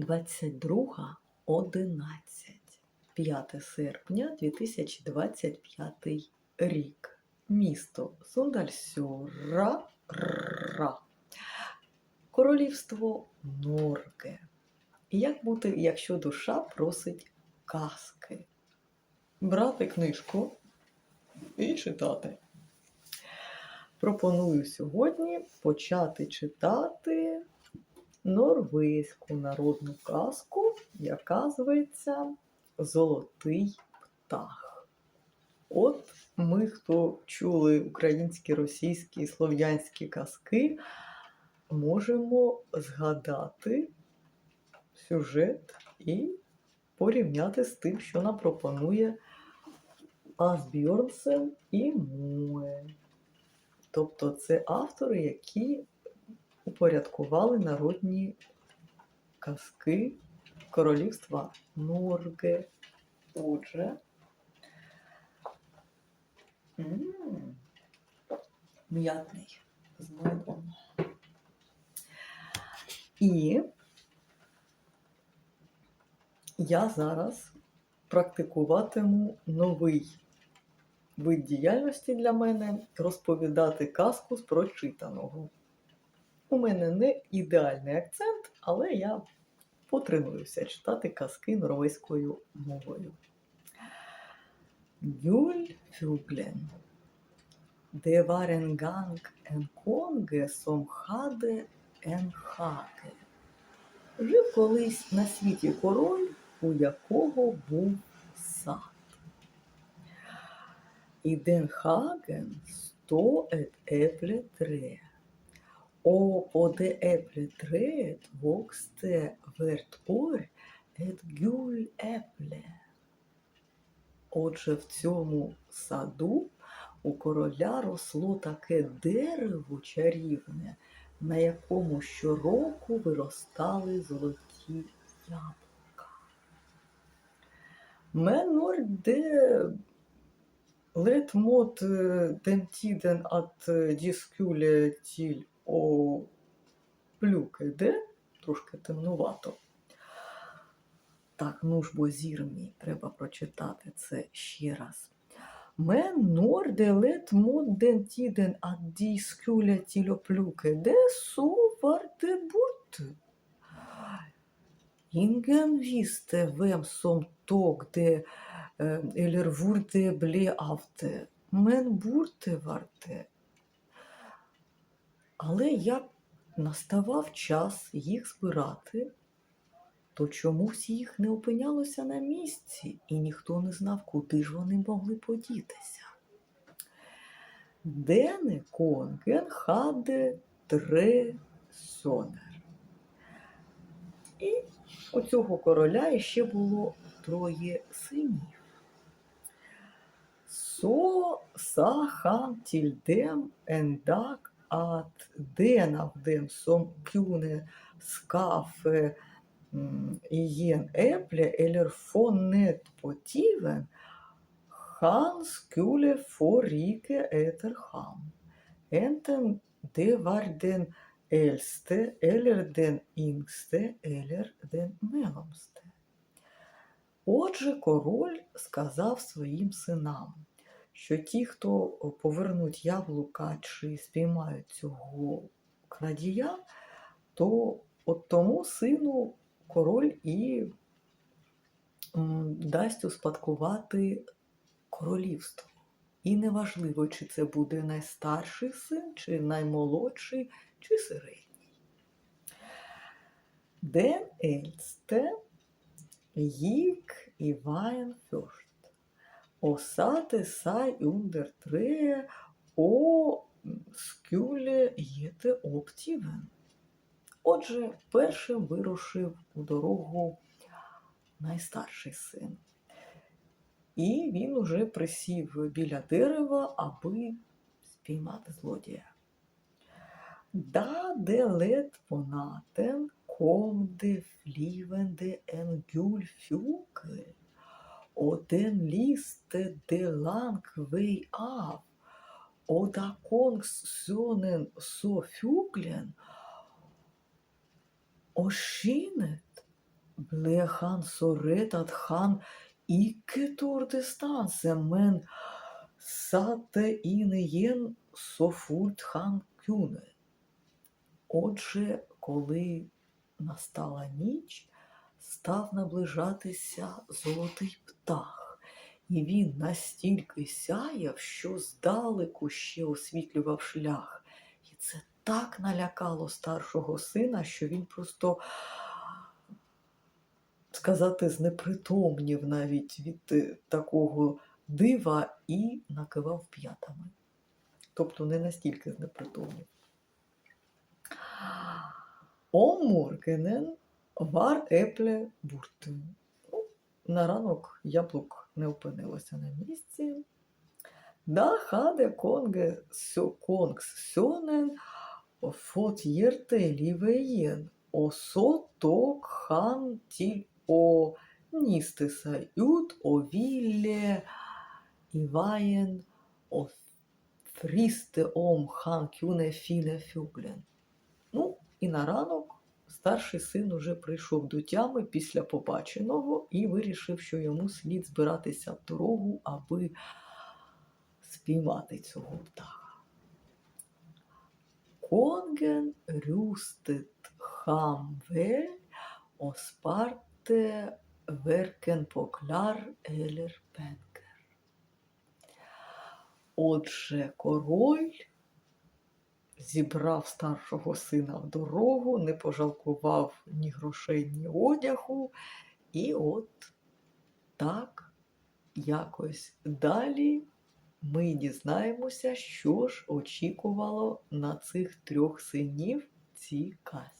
22.11. 5 серпня 2025 рік. Місто Сундальсьора. Ра. Королівство Норге. Як бути, якщо душа просить казки? Брати книжку і читати. Пропоную сьогодні почати читати норвезьку народну казку, яка зветься Золотий птах. От ми, хто чули українські, російські і слов'янські казки, можемо згадати сюжет і порівняти з тим, що нам пропонує Асбjørnsen і Муе. Тобто це автори, які упорядкували народні казки королівства Норге. Отже, м'ятний з медом. І я зараз практикуватиму новий вид діяльності для мене розповідати казку з прочитаного. У мене не ідеальний акцент, але я потренуюся читати казки норвезькою мовою. Гюль Фюглен. Det var en gang en. Жив колись на світі король, у якого був сад. Hagen stod ett äppelträd. Och på det äppelträdet växte hvert år ett gulläpple. Отже, в цьому саду у короля росло таке дерево чарівне, на якому щороку виростали золоті яблука. Менор де Let mot den tiden att de skulle till å плюки, де? Трошки темнувато. Так, ну ж бо зір мій, треба прочитати це ще раз. Men når det lett mot den tiden at de skulle til å plukke det, så var det borte. Ingen visste hvem som tok det, eh, eller hvor det ble av det. Men borte var det. Але як наставав час їх збирати, то чомусь їх не опинялося на місці, і ніхто не знав, куди ж вони могли подітися. Дене конген хаде тре сонер. І у цього короля іще було троє синів. Со са хан тільдем ендак at den av dem som kunne skaffe mm, igen äpple eller få nöt på tiven, han skulle få rike efter ham. Enten det var den äldste eller den mellemste. Отже, король сказав своїм синам, що ті, хто повернуть яблука чи спіймають цього крадія, то от тому сину король і дасть успадкувати королівство. І неважливо, чи це буде найстарший син, чи наймолодший, чи середній. Den eldste gikk i veien først. Satte sig under trädet och skulle їти оптівен. Отже, першим вирушив у дорогу найстарший син. І він уже присів біля дерева, аби спіймати злодія. Да де лед понатен ком де флівенде en gul fugl da kongssønnen så fuglen, och skinnet ble han så redd at han ikke torde stanse, men satte inn igjen så fort han kunne. Отже, коли настала ніч, став наближатися золотий птах, і він настільки сяяв, що здалеку ще освітлював шлях. І це так налякало старшого сина, що він просто, сказати, знепритомнів навіть від е, такого дива і накивав п'ятами. Тобто не настільки знепритомнів. Om morgenen var eple borte. Ну, на ранок яблук не опинилося на місці. Да хаде конге сьо конгс сьонен фот єрте лівеєн осо ток хан тіль о ністеса ют о вілле іваєн о фрісте ом хан кюне фіне фюглен. Ну, і на ранок старший син уже прийшов до тями після побаченого і вирішив, що йому слід збиратися в дорогу, аби спіймати цього птаха. Конген рюстет хамвель оспарте веркен покляр елер пенкер. Отже, король зібрав старшого сина в дорогу, не пожалкував ні грошей, ні одягу. І от так якось далі ми дізнаємося, що ж очікувало на цих трьох синів ці казці.